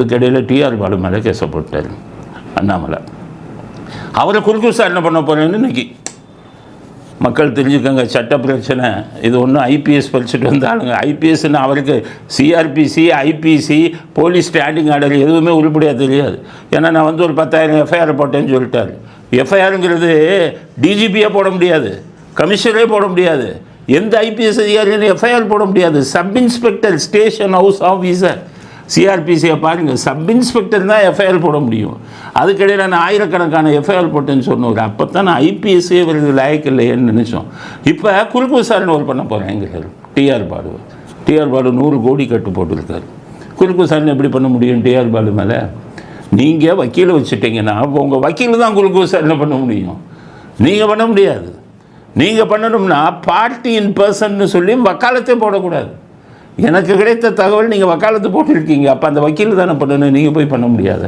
இதுக்கிடையில் டிஆர் பாலு மேலே கேச போட்டார். அண்ணாமலை. அவரை குறுக்கு விசாரணை பண்ண போகிறேன்னு இன்னைக்கு மக்கள் தெரிஞ்சுக்கோங்க சட்ட பிரச்சனை. இது ஒன்றும் ஐபிஎஸ் படிச்சுட்டு வந்தாலுங்க ஐபிஎஸ்ன்னு அவருக்கு CrPC IPC police standing order எதுவுமே உருப்படியாக தெரியாது. ஏன்னா நான் வந்து ஒரு பத்தாயிரம் எஃப்ஐஆர் போட்டேன்னு சொல்லிட்டாரு. எஃப்ஐஆருங்கிறது டிஜிபியாக போட முடியாது. கமிஷனரே போட முடியாது. எந்த ஐபிஎஸ் அதிகாரியும் எஃப்ஐஆர் போட முடியாது. Sub inspector station house officer சிஆர்பிசியை பாருங்கள் சப் இன்ஸ்பெக்டர் தான் எஃப்ஐஆர் போட முடியும். அதுக்கிடையில் நான் ஆயிரக்கணக்கான எஃப்ஐஆர் போட்டேன்னு சொன்னவர் அப்போ தான் நான் ஐபிஎஸ்ஸே இவருக்கு லாயக்கு இல்லையேன்னு நினச்சோம். இப்போ குறுக்கு விசாரணை ஒரு பண்ண போகிறேன் எங்களுக்கு டிஆர் பாலு. டிஆர் பாலு நூறு கோடி கட்டு போட்டிருக்காரு. குறுக்கு விசாரணை எப்படி பண்ண முடியும் டிஆர் பாலு மேலே? நீங்கள் வக்கீலை வச்சுட்டீங்கன்னா அப்போ உங்கள் வக்கீல் தான் குறுக்கு விசாரணை பண்ண முடியும். நீங்கள் பண்ண முடியாது. நீங்கள் பண்ணணும்னா பார்ட்டி இன் பர்சன்னு சொல்லி வக்காலத்தையும் போடக்கூடாது. எனக்கு கிடைத்த தகவல் நீங்கள் வக்காலத்து போட்டிருக்கீங்க. அப்போ அந்த வக்கீல் தானே பண்ணணும்? நீங்கள் போய் பண்ண முடியாத.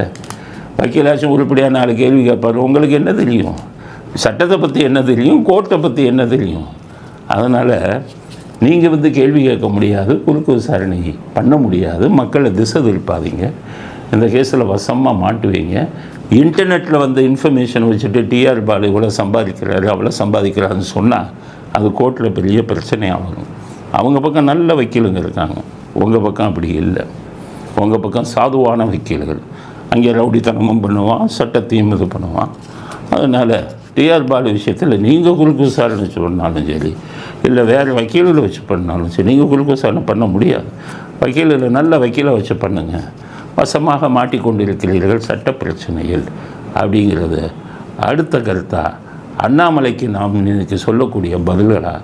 வக்கீலாச்சும் உருப்படியாக நாலு கேள்வி கேட்பார். உங்களுக்கு என்ன தெரியும்? சட்டத்தை பற்றி என்ன தெரியும்? கோர்ட்டை பற்றி என்ன தெரியும்? அதனால் நீங்கள் வந்து கேள்வி கேட்க முடியாது. குறுக்கு விசாரணை பண்ண முடியாது. மக்களை திசை திருப்பாதீங்க. இந்த கேஸில் வசமாக மாட்டுவீங்க. இன்டர்நெட்டில் வந்த இன்ஃபர்மேஷன் வச்சுட்டு டிஆர் பாலு இவ்வளோ சம்பாதிக்கிறாரு அவ்வளோ சம்பாதிக்கிறாருன்னு சொன்னால் அது கோர்ட்டில் பெரிய பிரச்சனையாக வரும். அவங்க பக்கம் நல்ல வக்கீலுங்க இருக்காங்க. உங்கள் பக்கம் அப்படி இல்லை. உங்கள் பக்கம் சாதுவான வக்கீல்கள். அங்கே ரவுடித்தனமும் பண்ணுவான் சட்டத்தையும் இது பண்ணுவான். அதனால் டிஆர் பாலு விஷயத்தில் நீங்கள் குறுக்கு விசாரணை சொன்னாலும் சரி இல்லை வேறு வக்கீல்களை வச்சு பண்ணாலும் சரி நீங்கள் குறுக்கு விசாரணை பண்ண முடியாது. வக்கீலில் நல்ல வக்கீலை வச்சு பண்ணுங்கள் வசமாக மாட்டிக்கொண்டிருக்கிறீர்கள் சட்ட பிரச்சனைகள் அப்படிங்கிறத அடுத்த கருத்தாக அண்ணாமலைக்கு நாம் இன்றைக்கி சொல்லக்கூடிய பதில்களாக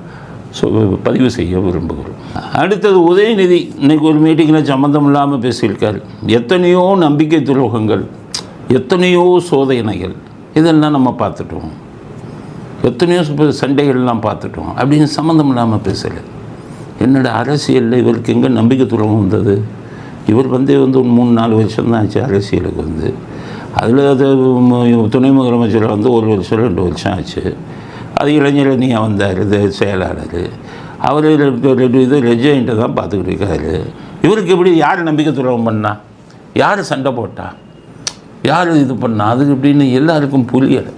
பதிவு செய்ய விரும்புகிறோம். அடுத்தது உதயநிதி இன்னைக்கு ஒரு மீட்டிங்கில் சம்மந்தம் இல்லாமல் பேசியிருக்கார். எத்தனையோ நம்பிக்கை துரோகங்கள் எத்தனையோ சோதனைகள் இதெல்லாம் நம்ம பார்த்துட்டோம். எத்தனையோ சண்டைகள்லாம் பார்த்துட்டோம். அப்படின்னு சம்மந்தம் இல்லாமல் பேசலை. என்னோட அரசியலில் இவருக்கு எங்கே நம்பிக்கை துரோகம் வந்தது? இவர் வந்து வந்து ஒரு மூணு நாலு வருஷம் தான் ஆச்சு அரசியலுக்கு வந்து. அதில் அது துணை முதலமைச்சர் வந்து ஒரு வருஷம் ரெண்டு வருஷம் ஆச்சு. அது இளைஞரணியாக வந்தார் இது செயலாளர். அவர் ரெண்டு இது ரெஜெண்ட்டை தான் பார்த்துக்கிட்டு இருக்காரு. இவருக்கு எப்படி யார் நம்பிக்கை துரோகம் பண்ணா? யார் சண்டை போட்டா? யார் இது பண்ணா? அது இப்படின்னு எல்லாருக்கும் புரியலை.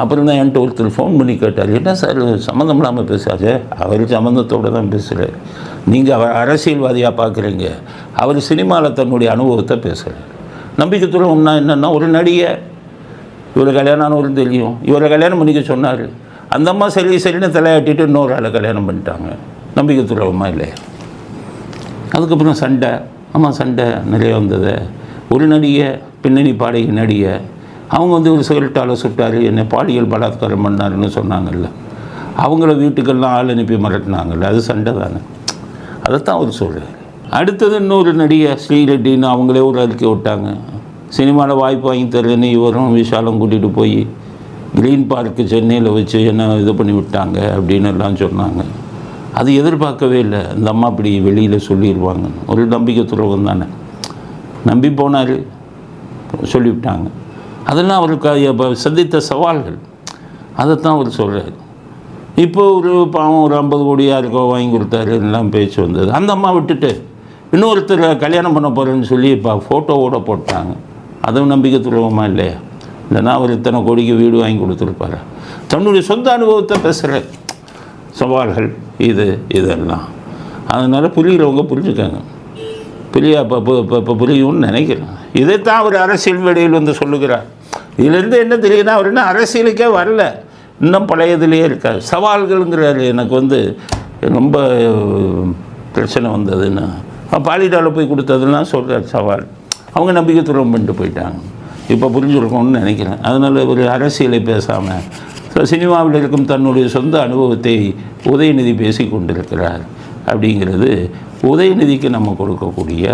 அப்புறம் தான் என்கிட்ட ஒருத்தர் ஃபோன் பண்ணி கேட்டார் என்ன சார் சம்மந்தம் இல்லாமல் பேசாது. அவர் சம்மந்தத்தோடு தான் பேசுகிறார் நீங்கள் அவர் அரசியல்வாதியாக பார்க்குறீங்க அவர் சினிமாவில் தன்னுடைய அனுபவத்தை பேசுகிறார் நம்பிக்கை துரோகம்னா என்னென்னா ஒரு நடிகை. இவரை கல்யாணம் ஆனவரும் தெரியும். இவரை கல்யாணம் பண்ணிக்க சொன்னார். அந்த அம்மா சரி சரின்னு தலையாட்டிட்டு இன்னொரு ஆளை கல்யாணம் பண்ணிட்டாங்க. நம்பிக்கை துரோகமா இல்லையா? அதுக்கப்புறம் சண்டை. ஆமாம் சண்டை நிறைய வந்தது. ஒரு நடிகை பின்னணி பாடகி நடிகை. அவங்க வந்து ஒரு சிகரெட்டால் சுட்டார். என்னை பாலியல் பலாத்காரம் பண்ணாருன்னு சொன்னாங்கல்ல. அவங்கள வீட்டுக்கெல்லாம் ஆள் அனுப்பி மிரட்டினாங்கல்ல. அது சண்டை தானே. அதைத்தான் அவர் சொல்கிறார் அடுத்தது இன்னொரு நடிகை ஸ்ரீரெட்டின்னு அவங்களே ஒரு அறிக்கை விட்டாங்க. சினிமாவில் வாய்ப்பு வாங்கி தரலன்னு இவரும் விஷாலும் கூட்டிகிட்டு போய் க்ரீன் பார்க்கு சென்னையில் வச்சு என்ன இது பண்ணி விட்டாங்க? அப்படின்னு எல்லாம் சொன்னாங்க. அது எதிர்பார்க்கவே இல்லை. அந்த அம்மா அப்படி வெளியில் சொல்லிடுவாங்க ஒரு நம்பிக்கை துறவம் தானே. நம்பி போனார். சொல்லிவிட்டாங்க. அதெல்லாம் அவருக்கு இப்போ சந்தித்த சவால்கள். அதைத்தான் அவர் சொல்கிறார் இப்போ ஒரு பாவம் ஒரு ஐம்பது கோடியாக இருக்கோ வாங்கி கொடுத்தாரு எல்லாம் பேச்சு வந்தது. அந்த அம்மா விட்டுட்டு இன்னொருத்தர் கல்யாணம் பண்ண போகிறேன்னு சொல்லி இப்போ ஃபோட்டோவோட போட்டாங்க. அதுவும் நம்பிக்கை துரோகமா இல்லையா? இல்லைன்னா அவர் இத்தனை கோடிக்கு வீடு வாங்கி கொடுத்துருப்பாரு. தன்னுடைய சொந்த அனுபவத்தை பேசுகிறேன் சவால்கள் இது இதெல்லாம். அதனால் புரிகிறவங்க புரிஞ்சுக்காங்க. புரிய இப்போ இப்போ புரியும்னு நினைக்கிறேன். இதைத்தான் அவர் அரசியல் வேடையில் வந்து சொல்லுகிறார். இதிலேருந்து என்ன தெரியுதுன்னா அவர் என்ன அரசியலுக்கே வரல. இன்னும் பழையதுலேயே இருக்கார். சவால்கள்ங்கிறாரு. எனக்கு வந்து ரொம்ப பிரச்சனை வந்ததுன்னு. பாலிடாவில் போய் கொடுத்ததுலாம் சொல்கிறார் சவால். அவங்க நம்பிக்கை துரோகம் பண்ணிட்டு போயிட்டாங்க. இப்போ புரிஞ்சுருக்கோம்னு நினைக்கிறேன். அதனால் ஒரு அரசியலை பேசாமல் ஸோ சினிமாவில் இருக்கும் தன்னுடைய சொந்த அனுபவத்தை உதயநிதி பேசி கொண்டிருக்கிறார் அப்படிங்கிறது உதயநிதிக்கு நம்ம கொடுக்கக்கூடிய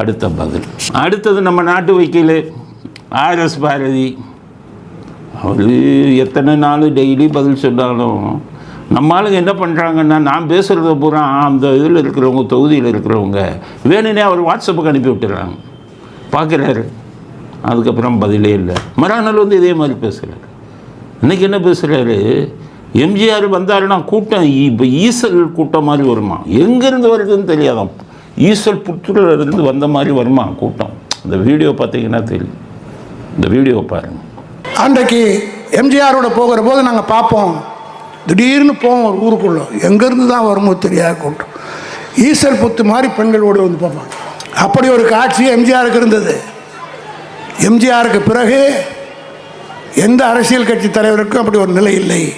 அடுத்த பதில். அடுத்தது நம்ம நாட்டு வக்கீல் ஆர்எஸ் பாரதி. அவர் எத்தனை நாள் டெய்லி பதில் சொன்னாலும் நம்ம ஆளுங்க என்ன பண்ணுறாங்கன்னா நான் பேசுகிறத பூரா அந்த இதில் இருக்கிறவங்க தொகுதியில் இருக்கிறவங்க வேணுன்னே அவர் வாட்ஸ்அப்புக்கு அனுப்பி விட்டுறாங்க பார்க்குறாரு. அதுக்கப்புறம் பதிலே இல்லை. மறுநாள் வந்து இதே மாதிரி பேசுகிறாரு இன்றைக்கி என்ன பேசுகிறாரு எம்ஜிஆர் வந்தாருன்னா கூட்டம் இப்போ ஈசல் கூட்டம் மாதிரி வருமா? எங்கேருந்து வருதுன்னு தெரியாதாம். ஈசல் புற்றுலேருந்து வந்த மாதிரி வருமா கூட்டம்? இந்த வீடியோ பார்த்தீங்கன்னா தெரியும். இந்த வீடியோ பாருங்கள் அன்றைக்கு எம்ஜிஆரோட போகிற போது நாங்கள் பார்ப்போம். திடீர்னு போவோம் ஒரு ஊருக்குள்ளே. எங்கேருந்து தான் வருமோ தெரியாது கூட்டம். ஈசல் புத்து மாதிரி பெண்களோடு வந்து பார்ப்பாங்க. அப்படி ஒரு காட்சி எம்ஜிஆருக்கு இருந்தது. எம்ஜிஆருக்கு பிறகு எந்த அரசியல் கட்சி தலைவருக்கும் அப்படி ஒரு நிலை இல்லை.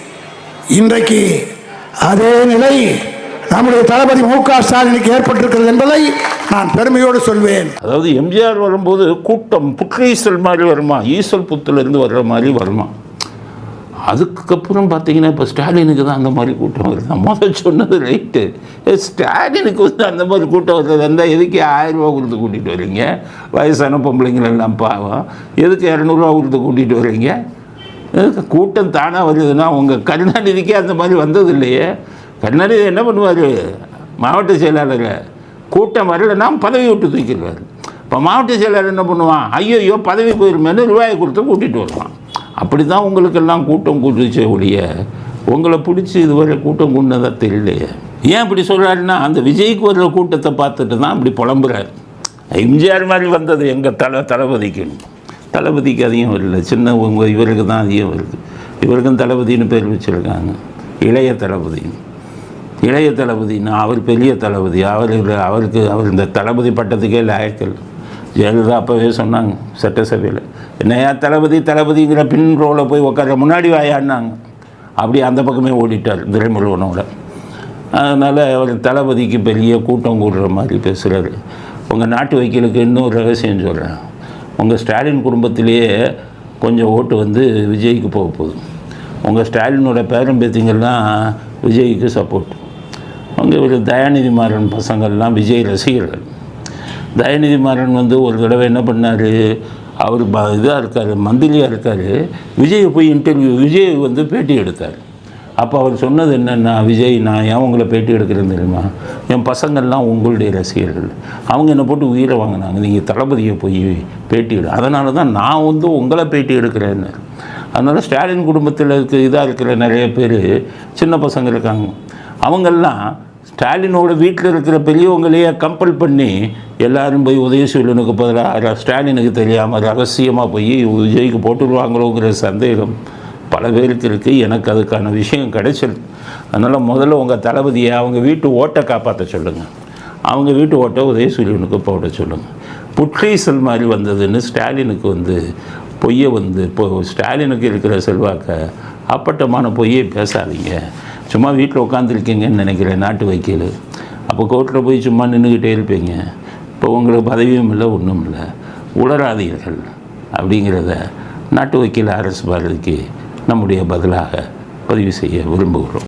இன்றைக்கு அதே நிலை நம்முடைய தளபதி மு க ஸ்டாலினுக்கு ஏற்பட்டிருக்கிறது என்பதை நான் பெருமையோடு சொல்வேன். அதாவது எம்ஜிஆர் வரும்போது கூட்டம் புற்றீசல் மாதிரி வருமா? ஈசல் புத்துலேருந்து வர்ற மாதிரி வருமா? அதுக்கப்புறம் பார்த்தீங்கன்னா இப்போ ஸ்டாலினுக்கு தான் அந்த மாதிரி கூட்டம் வருது. முதல் சொன்னது ரைட்டு ஸ்டாலினுக்கு வந்து அந்த மாதிரி கூட்டம் வருது. இருந்தால் எதுக்கு ஆயிரரூபா கொடுத்து கூட்டிகிட்டு வரீங்க? வயசான பொம்பளைங்களெல்லாம் பாவம். எதுக்கு இரநூறுவா கொடுத்து கூட்டிகிட்டு வர்றீங்க எதுக்கு கூட்டம் தானாக வருதுன்னா உங்கள் கருணாநிதிக்கே அந்த மாதிரி வந்தது இல்லையே. கருணாநிதி என்ன பண்ணுவார்? மாவட்ட செயலாளர் கூட்டம் வரலைன்னா பதவி விட்டு தூக்கிடுவார். இப்போ மாவட்ட செயலாளர் என்ன பண்ணுவான்? ஐயோ பதவி போயிருமேனு ரூபாயை கொடுத்து கூட்டிகிட்டு வருவான். அப்படி தான் உங்களுக்கெல்லாம் கூட்டம் கூட்டுச்சே ஒழிய உங்களை பிடிச்சி இதுவரை கூட்டம் கூட்டினதாக தெரியலையே ஏன் இப்படி சொல்கிறாருன்னா அந்த விஜய்க்கு வர்ற கூட்டத்தை பார்த்துட்டு தான் இப்படி புலம்புறாரு. எம்ஜிஆர் மாதிரி வந்தது எங்கள் தல தளபதிக்கு. தளபதிக்கு அதிகம் வரல. சின்ன இவருக்கு தான் அதிகம் வருது. இவருக்கும் தளபதின்னு பேர் வச்சுருக்காங்க. இளைய தளபதி. இளைய தளபதினா அவர் பெரிய தளபதி. அவர் அவருக்கு அவர் இந்த தளபதி பட்டத்துக்கே லாயக்கல். ஜெயலலிதா அப்போவே சொன்னாங்க சட்டசபையில். என்னையா தளபதி தளபதிங்கிற பின் ரோவில் போய் உட்கார முன்னாடி வாயாடினாங்க அப்படி அந்த பக்கமே ஓடிட்டார் துரைமுருகனோட அதனால் அவர் தளபதிக்கு பெரிய கூட்டம் கூடுற மாதிரி பேசுகிறாரு உங்கள் நாட்டு வைக்கலுக்கு இன்னொரு ரகசியம் சொல்கிறேன் உங்கள் ஸ்டாலின் குடும்பத்திலேயே கொஞ்சம் ஓட்டு வந்து விஜய்க்கு போக போகுது. உங்கள் ஸ்டாலினோட பேரன் பேத்திங்கெல்லாம் விஜய்க்கு சப்போர்ட் அவங்க ஒரு தயாநிதி மாறன் பசங்கள்லாம் விஜய் ரசிகர்கள். தயாநிதி மாறன் வந்து ஒரு தடவை என்ன பண்ணார்? அவர் ப இதாக இருக்கார் மந்திரியாக இருக்கார். விஜய் போய் இன்டர்வியூ விஜய் வந்து பேட்டி எடுத்தார். அப்போ அவர் சொன்னது என்னென்னா விஜய் நான் ஏன் உங்களை பேட்டி எடுக்கிறேன் தெரியுமா? என் பசங்கள்லாம் உங்களுடைய ரசிகர்கள். அவங்க என்னை போட்டு உயிரை வாங்கினாங்க. நீங்கள் தளபதியை போய் பேட்டி எடு. அதனால தான் நான் வந்து உங்களை பேட்டி எடுக்கிறேன்னு. அதனால் ஸ்டாலின் குடும்பத்தில் இருக்க இதாக இருக்கிற நிறைய பேர் சின்ன பசங்க இருக்காங்க. அவங்கெல்லாம் ஸ்டாலினோட வீட்டில் இருக்கிற பெரியவங்களையே கம்பல் பண்ணி எல்லாரும் போய் உதயசூரியனுக்கு பதிலாக ஸ்டாலினுக்கு தெரியாமல் ரகசியமாக போய் விஜய்க்கு போட்டுருவாங்களோங்கிற சந்தேகம் பல பேருக்கு இருக்குது எனக்கு அதுக்கான விஷயம் கிடைச்சிருக்கு. அதனால் முதல்ல உங்கள் தளபதியை அவங்க வீட்டு ஓட்டை காப்பாற்ற சொல்லுங்கள் அவங்க வீட்டு ஓட்டை உதயசூரியனுக்கு போட சொல்லுங்கள் புற்றீசல் மாதிரி வந்ததுன்னு ஸ்டாலினுக்கு வந்து பொய்யை வந்து இப்போ ஸ்டாலினுக்கு இருக்கிற செல்வாக்க அப்பட்டமான பொய்யை பேசாதீங்க. சும்மா வீட்டில் உட்காந்துருக்கீங்கன்னு நினைக்கிறேன் நாட்டு வைக்கல். அப்போ கோர்ட்டில் போய் சும்மா நின்றுக்கிட்டே இருப்பீங்க. இப்போ உங்களுக்கு பதவியும் இல்லை ஒன்றும் இல்லை. உளராதீர்கள் அப்படிங்கிறத நாட்டு வக்கீல் அரசு பாரதிக்கு நம்முடைய பதிலாக பதிவு செய்ய விரும்புகிறோம்.